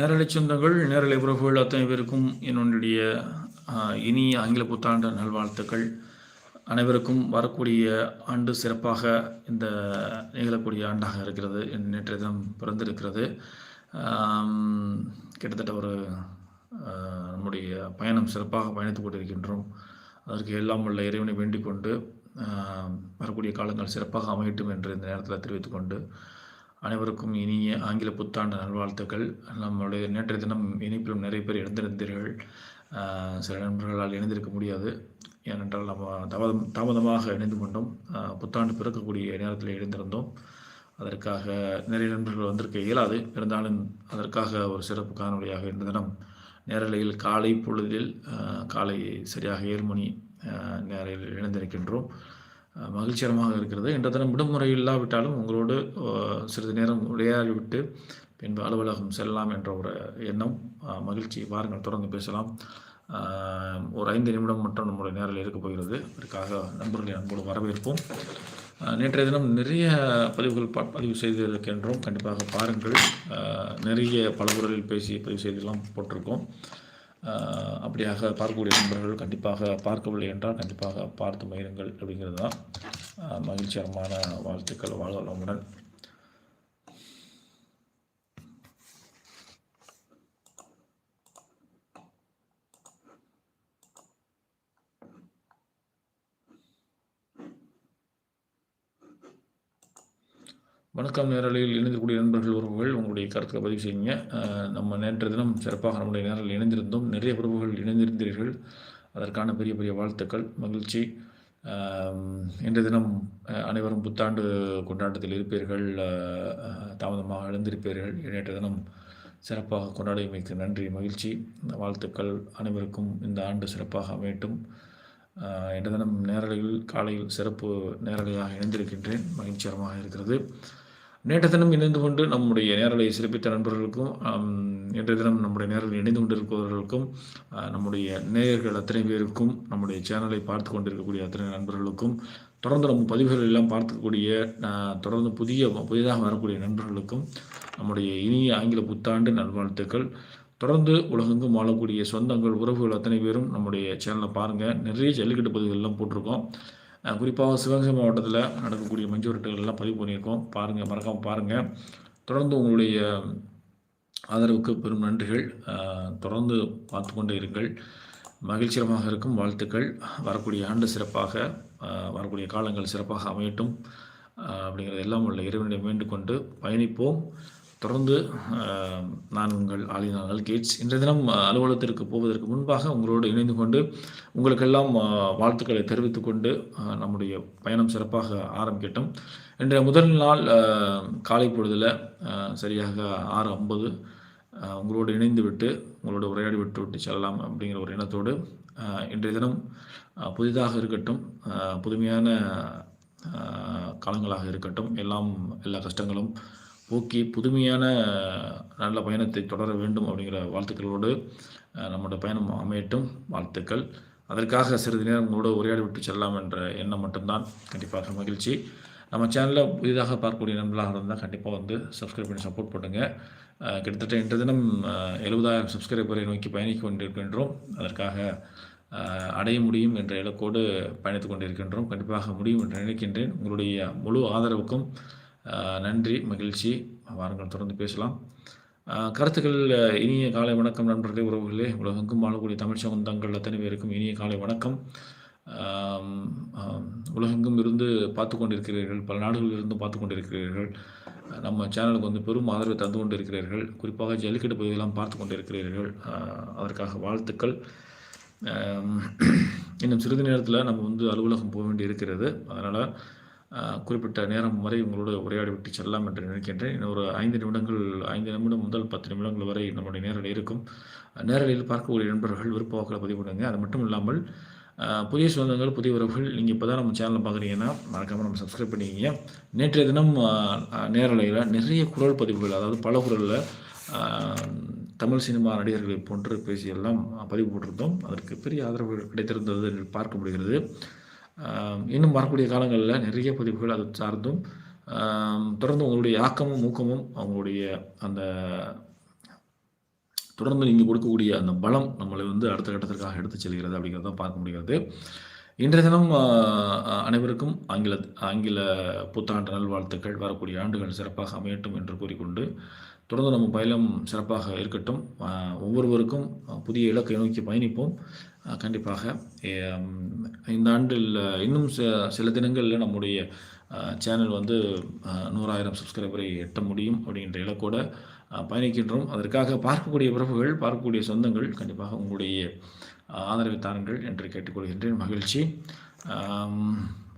நேரலை சொந்தங்கள் நேரலை உறவுகள் அத்தனை பேருக்கும் என்னுடைய இனிய ஆங்கில புத்தாண்டு நல்வாழ்த்துக்கள். அனைவருக்கும் வரக்கூடிய ஆண்டு சிறப்பாக இந்த நிகழக்கூடிய ஆண்டாக இருக்கிறது. என் நேற்றைய தினம் பிறந்திருக்கிறது. கிட்டத்தட்ட ஒரு நம்முடைய பயணம் சிறப்பாக பயணித்துக் கொண்டிருக்கின்றோம். அதற்கு எல்லாம் உள்ள இறைவனை வேண்டிக் கொண்டு வரக்கூடிய காலங்கள் சிறப்பாக அமையட்டும் என்று இந்த நேரத்தில் தெரிவித்துக்கொண்டு அனைவருக்கும் இனிய ஆங்கில புத்தாண்டு நல்வாழ்த்துக்கள். நம்மளுடைய நேற்றைய தினம் இணைப்பிலும் நிறைய பேர் இணைந்திருந்தீர்கள் சில நண்பர்களால் இணைந்திருக்க முடியாது. ஏனென்றால் நம்ம தாமதம் தாமதமாக இணைந்து கொண்டோம். புத்தாண்டு பிறக்கக்கூடிய நேரத்தில் இணைந்திருந்தோம் அதற்காக நிறைய நண்பர்கள் வந்திருக்க இயலாது. இருந்தாலும் அதற்காக ஒரு சிறப்பு காணொலியாக இன்று தினம் நேரலையில் காலை பொழுதில் காலை சரியாக ஏழு மணி நேரில் இணைந்திருக்கின்றோம் மகிழ்ச்சிகரமாக இருக்கிறது. இன்ற தினம் விடுமுறை இல்லாவிட்டாலும் உங்களோடு சிறிது நேரம் விளையாடிவிட்டு பின்பு அலுவலகம் செல்லலாம் என்ற ஒரு எண்ணம் மகிழ்ச்சி வாருங்கள். தொடர்ந்து பேசலாம். ஒரு ஐந்து நிமிடம் மட்டும் நம்முடைய நேரில் இருக்க போகிறது. அதற்காக நண்பர்களை அன்போடு வரவேற்போம். நேற்றைய தினம் நிறைய பதிவுகள் ப- பதிவு செய்திருக்கின்றோம். கண்டிப்பாக பாருங்கள். நிறைய பல குரலில் பேசி பதிவு செய்தெல்லாம் போட்டிருக்கோம். அப்படியாக பார்க்கக்கூடிய நண்பர்கள் கண்டிப்பாக பார்க்கவில்லை என்றால் கண்டிப்பாக பார்த்து மகிழுங்கள் அப்படிங்கிறது தான் மகிழ்ச்சிகரமான வாழ்த்துக்கள் வாழ்வளமுடன். வணக்கம் நேரலையில் இணைந்திருக்கூடிய நண்பர்கள் உறவுகள் உங்களுடைய கருத்துக்களை பதிவு செய்யுங்க. நம்ம நேற்று தினம் சிறப்பாக நம்முடைய நேரில் இணைந்திருந்தோம். நிறைய உறவுகள் இணைந்திருந்தீர்கள். அதற்கான பெரிய பெரிய வாழ்த்துக்கள் மகிழ்ச்சி. இன்றைய தினம் அனைவரும் புத்தாண்டு கொண்டாட்டத்தில் இருப்பீர்கள். தாமதமாக எழுந்திருப்பீர்கள். நேற்று தினம் சிறப்பாக கொண்டாடியமைக்கு நன்றி மகிழ்ச்சி வாழ்த்துக்கள் அனைவருக்கும் இந்த ஆண்டு சிறப்பாக அமையட்டும். இன்றைய தினம் நேரலையில் காலையில் சிறப்பு நேரலையாக இணைந்திருக்கின்றேன். மகிழ்ச்சிகரமாக இருக்கிறது. நேற்று தினம் இணைந்து கொண்டு நம்முடைய நேரலை சிறப்பித்த நண்பர்களுக்கும் இன்றைய தினம் நம்முடைய நேரில் இணைந்து கொண்டிருப்பவர்களுக்கும் நம்முடைய நேயர்கள் அத்தனை பேருக்கும் நம்முடைய சேனலை பார்த்து கொண்டிருக்கக்கூடிய அத்தனை நண்பர்களுக்கும் தொடர்ந்து நம்ம பதிவுகள் எல்லாம் பார்க்கக்கூடிய தொடர்ந்து புதிய புதிதாக வரக்கூடிய நண்பர்களுக்கும் நம்முடைய இனிய ஆங்கில புத்தாண்டு நல்வாழ்த்துக்கள். தொடர்ந்து உலகெங்கும் வாழக்கூடிய சொந்தங்கள் உறவுகள் அத்தனை பேரும் நம்முடைய சேனலை பாருங்கள் நிறைய ஜல்லிக்கட்டு பதிவுகள்லாம் போட்டிருக்கோம். குறிப்பாக சிவகங்கை மாவட்டத்தில் நடக்கக்கூடிய மஞ்சுவரட்டுகள்லாம் எல்லாம் பதிவு பண்ணியிருக்கோம். பாருங்கள் மறக்காமல் பாருங்கள் தொடர்ந்து உங்களுடைய ஆதரவுக்கு பெரும் நன்றிகள். தொடர்ந்து பார்த்து கொண்டே இருங்கள். மகிழ்ச்சிகரமாக இருக்கும். வாழ்த்துக்கள். வரக்கூடிய ஆண்டு சிறப்பாக வரக்கூடிய காலங்கள் சிறப்பாக அமையட்டும். அப்படிங்கிறது எல்லாம் உள்ள இறைவனிடம் வேண்டிக்கொண்டு பயணிப்போம். தொடர்ந்து நான் உங்கள் ஆலினால் கேட்ஸ் இன்றைய தினம் அலுவலகத்திற்கு போவதற்கு முன்பாக உங்களோடு இணைந்து கொண்டு உங்களுக்கெல்லாம் வாழ்த்துக்களை தெரிவித்துக் கொண்டு நம்முடைய பயணம் சிறப்பாக ஆரம்பிக்கட்டும். இன்றைய முதல் நாள் காலை பொழுதில் சரியாக ஆறு ஐம்பது உங்களோடு இணைந்து விட்டு உங்களோட உரையாடி விட்டு விட்டு செல்லலாம் அப்படிங்கிற ஒரு எண்ணத்தோடு இன்றைய தினம் புதிதாக இருக்கட்டும் புதுமையான காலங்களாக இருக்கட்டும் எல்லாம் எல்லா கஷ்டங்களும் போக்கி புதுமையான நல்ல பயணத்தை தொடர வேண்டும் அப்படிங்கிற வாழ்த்துக்களோடு நம்மளோட நம்முடைய பயணம் அமையட்டும். வாழ்த்துக்கள். அதற்காக சிறிது நேரம் உங்களோடு உரையாடி விட்டு செல்லலாம் என்ற எண்ணம் மட்டும்தான். கண்டிப்பாக மகிழ்ச்சி. நம்ம சேனலில் புதிதாக பார்க்கக்கூடிய நண்பர்களாக இருந்தால் கண்டிப்பாக வந்து சப்ஸ்கிரைப் பண்ணி சப்போர்ட் பண்ணுங்கள் கிட்டத்தட்ட இன்று தினம் எழுபதாயிரம் சப்ஸ்கிரைபரை நோக்கி பயணிக்க கொண்டிருக்கின்றோம். அதற்காக அடைய முடியும் என்ற இலக்கோடு பயணித்துக் கொண்டிருக்கின்றோம். கண்டிப்பாக முடியும் என்று நினைக்கின்றேன். உங்களுடைய முழு ஆதரவுக்கும் நன்றி மகிழ்ச்சி. வாரங்கள் தொடர்ந்து பேசலாம். கருத்துக்கள் இனிய காலை வணக்கம் நண்பர்களே உறவுகளே. உலகெங்கும் வாழக்கூடிய தமிழ் சொந்தங்கள் அத்தனை பேருக்கும் இனிய காலை வணக்கம். உலகெங்கும் இருந்து பார்த்து கொண்டிருக்கிறீர்கள் பல நாடுகளில் இருந்து பார்த்து கொண்டிருக்கிறீர்கள். நம்ம சேனலுக்கு வந்து பெரும் ஆதரவை தந்து கொண்டிருக்கிறீர்கள். குறிப்பாக ஜல்லிக்கட்டு பகுதியெல்லாம் பார்த்து கொண்டிருக்கிறீர்கள். அதற்காக வாழ்த்துக்கள். இன்னும் சிறிது நேரத்தில் நம்ம வந்து அலுவலகம் போக வேண்டி இருக்கிறது அதனால் குறிப்பிட்ட நேரம் வரை உங்களோடு உரையாடி விட்டு செல்லலாம் என்று நினைக்கின்றேன். இன்னொரு ஒரு ஐந்து நிமிடங்கள் ஐந்து நிமிடம் முதல் பத்து நிமிடங்கள் வரை நம்முடைய நேரலை இருக்கும். நேரலையில் பார்க்கக்கூடிய நண்பர்கள் விருப்ப வாக்களை பதிவு பண்ணுங்க. அது மட்டும் இல்லாமல் புதிய சொந்தங்கள் புதிய உறவுகள் நீங்கள் இப்போ தான் நம்ம சேனலில் பார்க்குறீங்கன்னா மறக்காமல் நம்ம சப்ஸ்கிரைப் பண்ணிக்கிங்க. நேற்றைய தினம் நேரலையில் நிறைய குரல் பதிவுகள் அதாவது பல குரலில் தமிழ் சினிமா நடிகர்களை போன்று பேசியெல்லாம் பதிவு போட்டிருந்தோம். அதற்கு பெரிய ஆதரவு கிடைத்திருந்தது பார்க்க முடிகிறது. இன்னும் வரக்கூடிய காலங்களில் நிறைய பதிவுகள் அது சார்ந்தும் தொடர்ந்து உங்களுடைய ஆக்கமும் ஊக்கமும் அவங்களுடைய அந்த தொடர்ந்து நீங்கள் கொடுக்கக்கூடிய அந்த பலம் நம்மளை வந்து அடுத்த கட்டத்திற்காக எடுத்து செல்கிறது அப்படிங்கிறத பார்க்க முடிகிறது. இன்றைய தினம் அனைவருக்கும் ஆங்கில ஆங்கில புத்தாண்டு நல்வாழ்த்துக்கள். வரக்கூடிய ஆண்டுகள் சிறப்பாக அமையட்டும் என்று கூறிக்கொண்டு தொடர்ந்து நம்ம பயணம் சிறப்பாக இருக்கட்டும். ஒவ்வொருவருக்கும் புதிய இலக்கை நோக்கி பயணிப்போம். கண்டிப்பாக. இந்த ஆண்டில் இன்னும் சில தினங்களில் நம்முடைய சேனல் வந்து நூறாயிரம் சப்ஸ்கிரைபரை எட்ட முடியும் அப்படின்ற இலக்கோடு பயணிக்கின்றோம். அதற்காக பார்க்கக்கூடிய உறவுகள் பார்க்கக்கூடிய சொந்தங்கள் கண்டிப்பாக உங்களுடைய ஆதரவை தாருங்கள் என்று கேட்டுக்கொள்கின்றேன். மகிழ்ச்சி.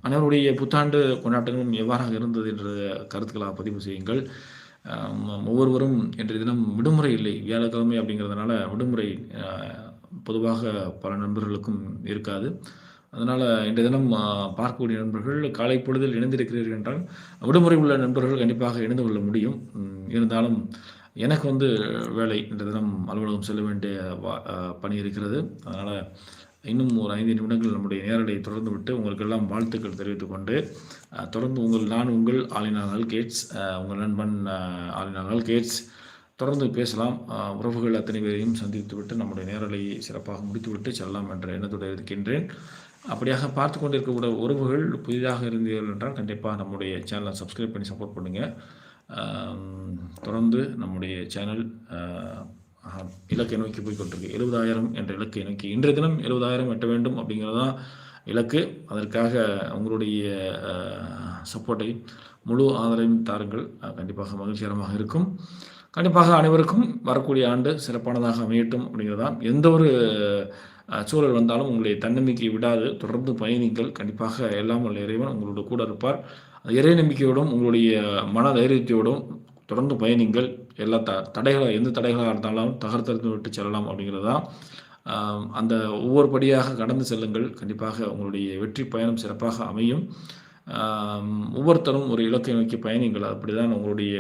அனைவருடைய புத்தாண்டு கொண்டாட்டங்களும் எவ்வாறாக இருந்தது என்ற கருத்துக்களாக பதிவு செய்யுங்கள். ஒவ்வொருவரும் இன்றைய தினம் விடுமுறை இல்லை வியாழக்கிழமை அப்படிங்கிறதுனால விடுமுறை பொதுவாக பல நண்பர்களுக்கும் இருக்காது. அதனால் இன்றைய தினம் பார்க்கக்கூடிய நண்பர்கள் காலை பொழுதில் இணைந்திருக்கிறீர்கள் என்றால் விடுமுறை உள்ள நண்பர்கள் கண்டிப்பாக இணைந்து கொள்ள முடியும். இருந்தாலும் எனக்கு வந்து வேலை இன்றைய தினம் அலுவலகம் செல்ல வேண்டிய பணி இருக்கிறது. அதனால் இன்னும் ஒரு ஐந்து நிமிடங்கள் நம்முடைய நேரடியை தொடர்ந்து விட்டு உங்களுக்கெல்லாம் வாழ்த்துக்கள் தெரிவித்துக் கொண்டு தொடர்ந்து உங்கள் நான் உங்கள் ஆலினால் கேட்ஸ் உங்கள் நண்பன் ஆலினால் கேட்ஸ் தொடர்ந்து பேசலாம். உறவுகள் அத்தனை பேரையும் சந்தித்துவிட்டு நம்முடைய நேரலையை சிறப்பாக முடித்துவிட்டு செல்லலாம் என்ற எண்ணத்துடன் இருக்கின்றேன். அப்படியாக பார்த்து கொண்டிருக்கக்கூடிய உறவுகள் புதிதாக இருந்தீர்கள் என்றால் கண்டிப்பாக நம்முடைய சேனலை சப்ஸ்கிரைப் பண்ணி சப்போர்ட் பண்ணுங்கள் தொடர்ந்து நம்முடைய சேனல் இலக்கை நோக்கி போய் கொண்டிருக்கு எழுபதாயிரம் என்ற இலக்கை நோக்கி இன்றைய தினம் எழுபதாயிரம் எட்ட வேண்டும் அப்படிங்கிறதான் இலக்கு. அதற்காக உங்களுடைய சப்போர்ட்டை முழு ஆதரவையும் தாருங்கள். கண்டிப்பாக மகிழ்ச்சிகரமாக இருக்கும். கண்டிப்பாக அனைவருக்கும் வரக்கூடிய ஆண்டு சிறப்பானதாக அமையட்டும் அப்படிங்கிறதான் எந்த ஒரு சூழல் வந்தாலும் உங்களை தன்னம்பிக்கை விடாது. தொடர்ந்து பயணிங்கள். கண்டிப்பாக எல்லாம் உள்ள இறைவன் உங்களோட கூட இருப்பார். இறை நம்பிக்கையோடும் உங்களுடைய மன தைரியத்தையோடும் தொடர்ந்து பயணிங்கள். எல்லா த தடைகளாக எந்த தடைகளாக இருந்தாலும் தகர்த்தறிந்து விட்டு செல்லலாம் அப்படிங்கிறது தான் அந்த ஒவ்வொரு படியாக கடந்து செல்லுங்கள். கண்டிப்பாக உங்களுடைய வெற்றி பயணம் சிறப்பாக அமையும். ஒவ்வொருத்தரும் ஒரு இலக்கை நோக்கி பயணிங்கள். அப்படி தான் உங்களுடைய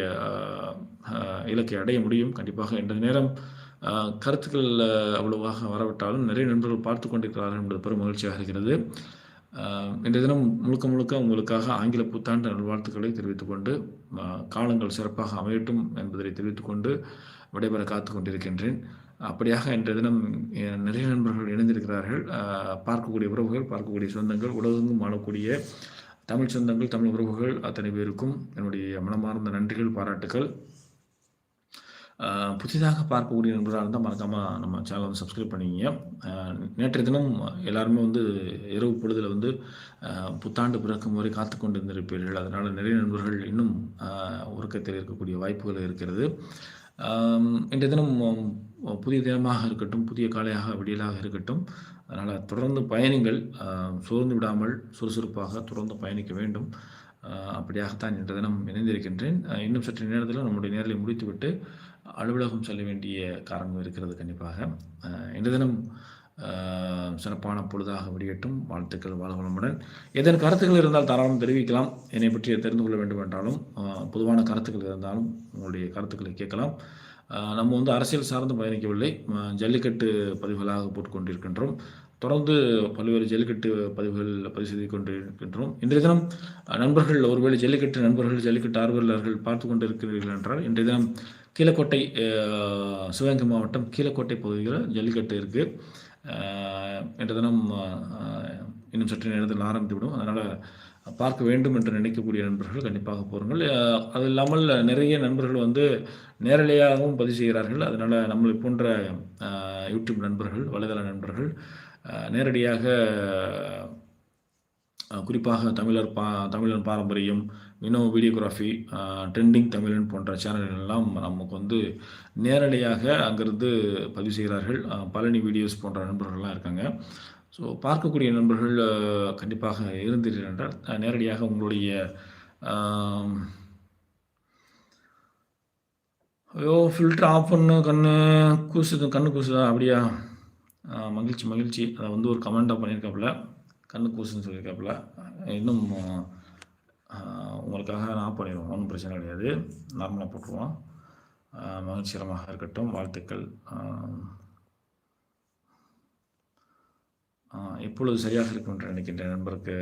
இலக்கை அடைய முடியும். கண்டிப்பாக இன்றைய நேரம் கருத்துக்கள் அவ்வளவாக வரவிட்டாலும் நிறைய நண்பர்கள் பார்த்து கொண்டிருக்கிறார்கள் என்பது பெரும் மகிழ்ச்சியாக இருக்கிறது. இன்றைய தினம் முழுக்க முழுக்க உங்களுக்காக ஆங்கில புத்தாண்டு நல்வாழ்த்துக்களை தெரிவித்துக்கொண்டு காலங்கள் சிறப்பாக அமையட்டும் என்பதை தெரிவித்துக்கொண்டு விடைபெற காத்து கொண்டிருக்கின்றேன். அப்படியாக இன்றைய தினம் நிறைய நண்பர்கள் இணைந்திருக்கிறார்கள். பார்க்கக்கூடிய உறவுகள் பார்க்கக்கூடிய சொந்தங்கள் உலகெங்கும் வாழக்கூடிய தமிழ் சொந்தங்கள் தமிழ் உறவுகள் அத்தனை பேருக்கும் என்னுடைய மனமார்ந்த நன்றிகள் பாராட்டுகள். புதிதாக பார்க்கக்கூடிய நண்பராக இருந்தால் மறக்காமல் நம்ம சேனலை வந்து சப்ஸ்கிரைப் பண்ணிக்கிங்க. நேற்றைய தினம் எல்லாருமே வந்து இரவு பொழுதில் வந்து புத்தாண்டு பிறக்கும் வரை காத்து கொண்டு இருந்திருப்பீர்கள் அதனால் நிறைய நண்பர்கள் இன்னும் உறக்கத்தில் இருக்கக்கூடிய வாய்ப்புகள் இருக்கிறது. இன்றைய தினம் புதிய தினமாக இருக்கட்டும் புதிய காலையாக விடியலாக இருக்கட்டும் அதனால் தொடர்ந்து பயணிகள் சோர்ந்து விடாமல் சுறுசுறுப்பாக தொடர்ந்து பயணிக்க வேண்டும். அப்படியாகத்தான் இன்றைய தினம் இணைந்திருக்கின்றேன். இன்னும் சற்று நேரத்தில் நம்முடைய நேரலை முடித்துவிட்டு அலுவலகம் செல்ல வேண்டிய காரணம் இருக்கிறது கண்டிப்பாக. இன்ற தினம் சிறப்பான பொழுதாக விடியட்டும். வாழ்த்துக்கள் வாழ்வளமுடன். எதன் கருத்துக்கள் இருந்தால் தாராளம் தெரிவிக்கலாம். என்னை பற்றி தெரிந்து கொள்ள வேண்டும் என்றாலும் பொதுவான கருத்துக்கள் இருந்தாலும் உங்களுடைய கருத்துக்களை கேட்கலாம். நம்ம வந்து அரசியல் சார்ந்து பயணிக்கவில்லை. ஜல்லிக்கட்டு பதிவுகளாக போட்டுக்கொண்டிருக்கின்றோம். தொடர்ந்து பல்வேறு ஜல்லிக்கட்டு பதிவுகள் பதிவு செய்து கொண்டிருக்கின்றோம் இன்றைய தினம் நண்பர்கள் ஒருவேளை ஜல்லிக்கட்டு நண்பர்கள் ஜல்லிக்கட்டு ஆர்வலர்கள் பார்த்து கொண்டிருக்கிறீர்கள் என்றால் இன்றைய தினம் கீழக்கோட்டை சிவகங்கை மாவட்டம் கீழக்கோட்டை பகுதியில் ஜல்லிக்கட்டு இருக்குது என்ற தினம் இன்னும் சற்று நேரத்தில் ஆரம்பித்துவிடும் அதனால் பார்க்க வேண்டும் என்று நினைக்கக்கூடிய நண்பர்கள் கண்டிப்பாக போருங்கள். அது இல்லாமல் நிறைய நண்பர்கள் வந்து நேரலையாகவும் பதிவு செய்கிறார்கள். அதனால் நம்மளை போன்ற யூடியூப் நண்பர்கள் வலைதள நண்பர்கள் நேரடியாக குறிப்பாக தமிழர் பா தமிழன் பாரம்பரியம் வினோ வீடியோகிராஃபி ட்ரெண்டிங் தமிழன் போன்ற சேனல்கள் எல்லாம் நமக்கு வந்து நேரடியாக அங்கிருந்து பதிவு செய்கிறார்கள். பழனி வீடியோஸ் போன்ற நண்பர்கள்லாம் இருக்காங்க. ஸோ பார்க்கக்கூடிய நண்பர்கள் கண்டிப்பாக இருந்தீர்கள் என்றால் நேரடியாக உங்களுடைய ஐயோ ஃபில்டர் ஆஃப் பண்ணு கண்ணு கூசுது கண்ணு கூசுதா அப்படியா? மகிழ்ச்சி மகிழ்ச்சி. அதை வந்து ஒரு கமெண்ட்டாக பண்ணியிருக்காப்புல. கண்ணு கூசுன்னு சொல்லியிருக்காப்புல. இன்னும் உங்களுக்காக நான் பண்ணிடுவோம் ஒன்றும் பிரச்சனை கிடையாது. நார்மலாக போட்டுருவோம். மகிழ்ச்சிகரமாக இருக்கட்டும். வாழ்த்துக்கள். எப்பொழுது சரியாக இருக்கும் என்று நினைக்கின்ற நண்பருக்கு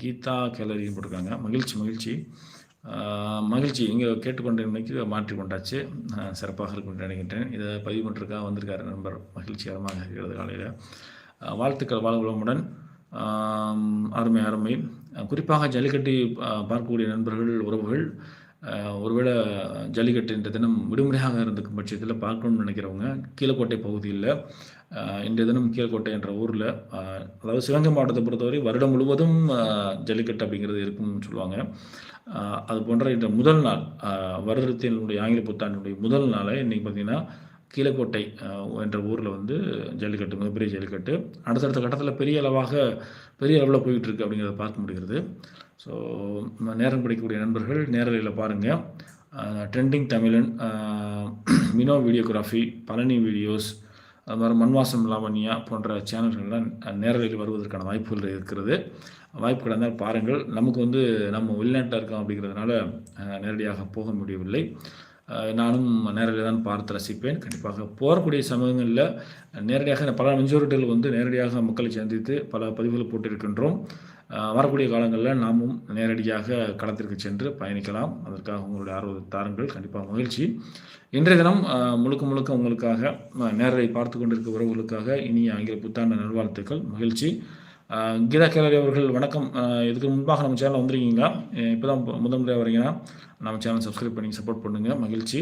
கீதா கேலரியும் போட்டிருக்காங்க. மகிழ்ச்சி மகிழ்ச்சி. மகிழ்ச்சி. இங்கே கேட்டுக்கொண்ட இன்னைக்கு மாற்றி கொண்டாச்சு. சிறப்பாக இருக்கும் என்று நினைக்கின்றேன். இதை பதிவு பண்ணிருக்கா வந்திருக்காரு நண்பர். மகிழ்ச்சிகரமாக இருக்கிறது காலையில். வாழ்த்துக்கள் வாழ்வளமுடன். அருமை அருமை. குறிப்பாக ஜல்லிக்கட்டு பார்க்கக்கூடிய நண்பர்கள் உறவுகள் ஒருவேளை ஜல்லிக்கட்டு இன்றைய தினம் விடுமுறையாக இருந்திருக்கும் பட்சத்தில் பார்க்கணும்னு நினைக்கிறவங்க கீழக்கோட்டை பகுதியில் இன்றைய தினம் கீழக்கோட்டை என்ற ஊரில் அதாவது சிவகங்கை மாவட்டத்தை பொறுத்தவரை வருடம் முழுவதும் ஜல்லிக்கட்டு அப்படிங்கிறது இருக்கும்னு சொல்லுவாங்க. அது போன்ற இந்த முதல் நாள் வருடத்தினுடைய ஆங்கில புத்தாண்டினுடைய முதல் நாளை இன்றைக்கி பார்த்திங்கன்னா கீழக்கோட்டை என்ற ஊரில் வந்து ஜல்லிக்கட்டு மிகப்பெரிய ஜல்லிக்கட்டு. அடுத்தடுத்த கட்டத்தில் பெரிய அளவாக பெரிய அளவில் போயிட்டுருக்கு அப்படிங்கிறத பார்க்க முடிகிறது. ஸோ நேரம் பிடிக்கக்கூடிய நண்பர்கள் நேரலையில் பாருங்கள் ட்ரெண்டிங் தமிழன் மினோ வீடியோகிராஃபி பழனி வீடியோஸ் அது மாதிரி மண்வாசம் லாவண்யா போன்ற சேனல்கள்லாம் நேரலையில் வருவதற்கான வாய்ப்புகள் இருக்கிறது. வாய்ப்பு கிடந்தால் பாருங்கள். நமக்கு வந்து நம்ம வெளிநாட்டில் இருக்கோம் அப்படிங்கிறதுனால நேரடியாக போக முடியவில்லை. நானும் நேரடியாக தான் பார்த்து ரசிப்பேன். கண்டிப்பாக போகக்கூடிய சமயங்களில் நேரடியாக பல மெஜாரிட்டிகள் வந்து நேரடியாக மக்களை சந்தித்து பல பதிவுகள் போட்டிருக்கின்றோம். வரக்கூடிய காலங்களில் நாமும் நேரடியாக களத்திற்கு சென்று பயணிக்கலாம். அதற்காக உங்களுடைய ஆர்வத்தை தாருங்கள். கண்டிப்பாக மகிழ்ச்சி. இன்றைய தினம் முழுக்க முழுக்க உங்களுக்காக அஹ், நேரலை பார்த்து கொண்டிருக்க உறவுகளுக்காக இனிய ஆங்கில புத்தாண்டு நல்வாழ்த்துக்கள். மகிழ்ச்சி. கீதா கேலரி அவர்கள் வணக்கம். இதுக்கு முன்பாக நம்ம சேனலில் வந்திருக்கீங்களா? இப்போ தான் முதல் முறையாக வரீங்கன்னா நம்ம சேனல் சப்ஸ்கிரைப் பண்ணி சப்போர்ட் பண்ணுங்கள் மகிழ்ச்சி.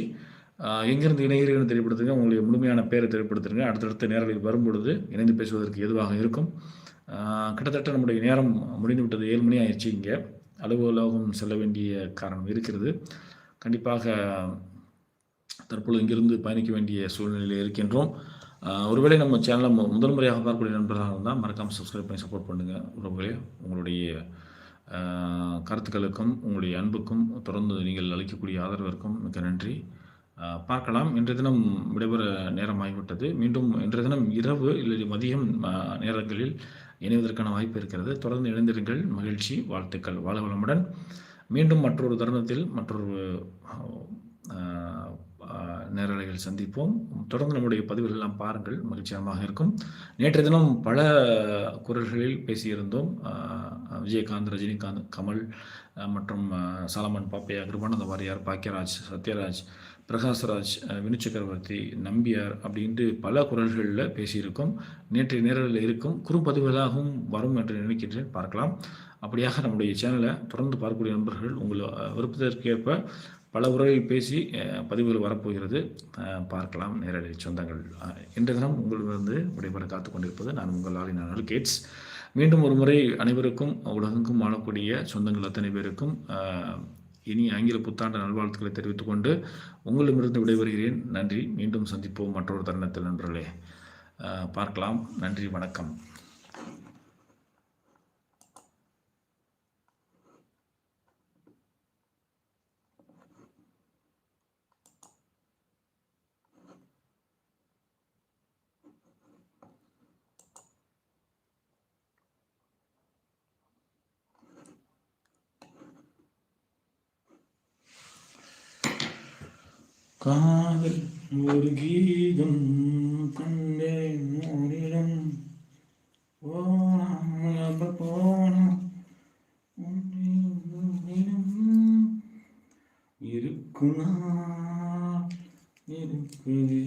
எங்கேருந்து எங்கிருந்து இணைகிறீர்கள் தெரியப்படுத்துங்க. உங்களுடைய முழுமையான பேரை தெரியப்படுத்துங்க. அடுத்தடுத்த நேரலில் வரும்பொழுது இணைந்து பேசுவதற்கு எதுவாக இருக்கும்? கிட்டத்தட்ட நம்முடைய நேரம் முடிந்து விட்டது ஏழு மணி ஆயிடுச்சு இங்கே. அலுவலகம் செல்ல வேண்டிய காரணம் இருக்கிறது. கண்டிப்பாக தற்பொழுது இங்கிருந்து பயணிக்க வேண்டிய சூழ்நிலையில் இருக்கின்றோம். ஒருவேளை நம்ம சேனலை மு- முதல் முறையாக பார்க்கக்கூடிய நண்பர்களாக இருந்தால் மறக்காமல் சப்ஸ்கிரைப் பண்ணி சப்போர்ட் பண்ணுங்கள் உறவுகளே உங்களுடைய கருத்துக்களுக்கும் உங்களுடைய அன்புக்கும் தொடர்ந்து நீங்கள் அளிக்கக்கூடிய ஆதரவிற்கும் மிக நன்றி. பார்க்கலாம். இன்றைய தினம் விடைபெற நேரமாகிவிட்டது. மீண்டும் இன்றைய தினம் இரவு இல்லை மதியம் நேரங்களில் இணைவதற்கான வாய்ப்பு இருக்கிறது. தொடர்ந்து இணைந்திருங்கள். மகிழ்ச்சி வாழ்த்துக்கள். வாழ வளமுடன். மீண்டும் மற்றொரு தருணத்தில் மற்றொரு நேரலைகள் சந்திப்போம். தொடர்ந்து நம்முடைய பதிவுகள் எல்லாம் பாருங்கள். மகிழ்ச்சிகரமாக இருக்கும். நேற்றைய தினம் பல குரல்களில் பேசியிருந்தோம். விஜயகாந்த் ரஜினிகாந்த் கமல் மற்றும் சாலமன் பாப்பையா கிருபானந்த வாரியார் பாக்கியராஜ் சத்யராஜ் பிரகாஷ்ராஜ் வினு சக்கரவர்த்தி நம்பியார் அப்படின்ட்டு பல குரல்களில் பேசியிருக்கோம். நேற்றைய நேரலில் இருக்கும் குறும்பதிவுகளாகவும் வரும் என்று நினைக்கின்றேன். பார்க்கலாம். அப்படியாக நம்முடைய சேனலை தொடர்ந்து பார்க்கக்கூடிய நண்பர்கள் உங்கள் விருப்பத்திற்கேற்ப பல உரையில் பேசி பதிவுகள் வரப்போகிறது. பார்க்கலாம். நேரடி சொந்தங்கள். இன்றைய தினம் உங்களிடமிருந்து விடைபெற காத்து கொண்டிருப்பது நான் உங்கள் ஆளினான கேட்ஸ் மீண்டும் ஒரு முறை அனைவருக்கும் உலகெங்கும் வாழக்கூடிய சொந்தங்கள் அத்தனை பேருக்கும் இனி ஆங்கில புத்தாண்டு நல்வாழ்த்துக்களை தெரிவித்துக் கொண்டு உங்களிடமிருந்து விடைபெறுகிறேன். நன்றி. மீண்டும் சந்திப்போம் மற்றொரு தருணத்தில் நண்பர்களே. பார்க்கலாம். நன்றி. வணக்கம். காதல் ஒரு கீதம் கண்டே மோரிடம் போனாம் போனாம் இருக்குமா? இருக்குது.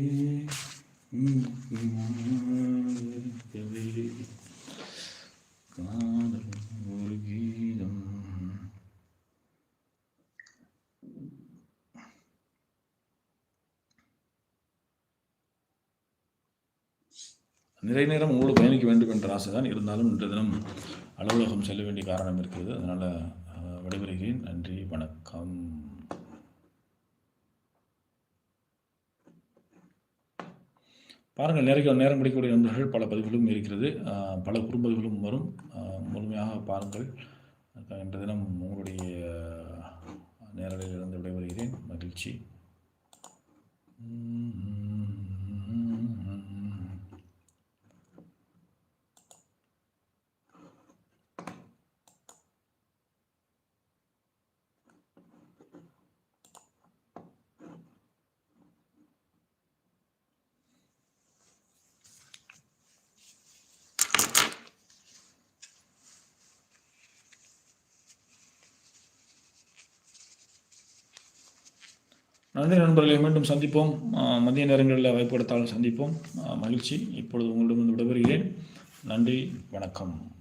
காதல் ஒரு கீதம் நிறைய நேரம் உங்களோடு பயணிக்க வேண்டும் என்ற ஆசை தான் இருந்தாலும் இன்று தினம் அலுவலகம் செல்ல வேண்டிய காரணம் இருக்கிறது. அதனால் விடைபெறுகிறேன். நன்றி வணக்கம். பாருங்கள் நேரம் நேரம் கிடைக்கக்கூடிய நண்பர்கள் பல பதிவுகளும் இருக்கிறது. பல குறும்பதிவுகளும் வரும். முழுமையாக பாருங்கள். இன்று தினம் உங்களுடைய நேரலையில் இருந்து விடைபெறுகிறேன். மகிழ்ச்சி. நன்றி நண்பர்களை மீண்டும் சந்திப்போம். மதிய நேரங்களில் வாய்ப்பு எடுத்தாலும் சந்திப்போம். மகிழ்ச்சி. இப்பொழுது உங்களிடம் விடைபெறுகிறேன். நன்றி. வணக்கம்.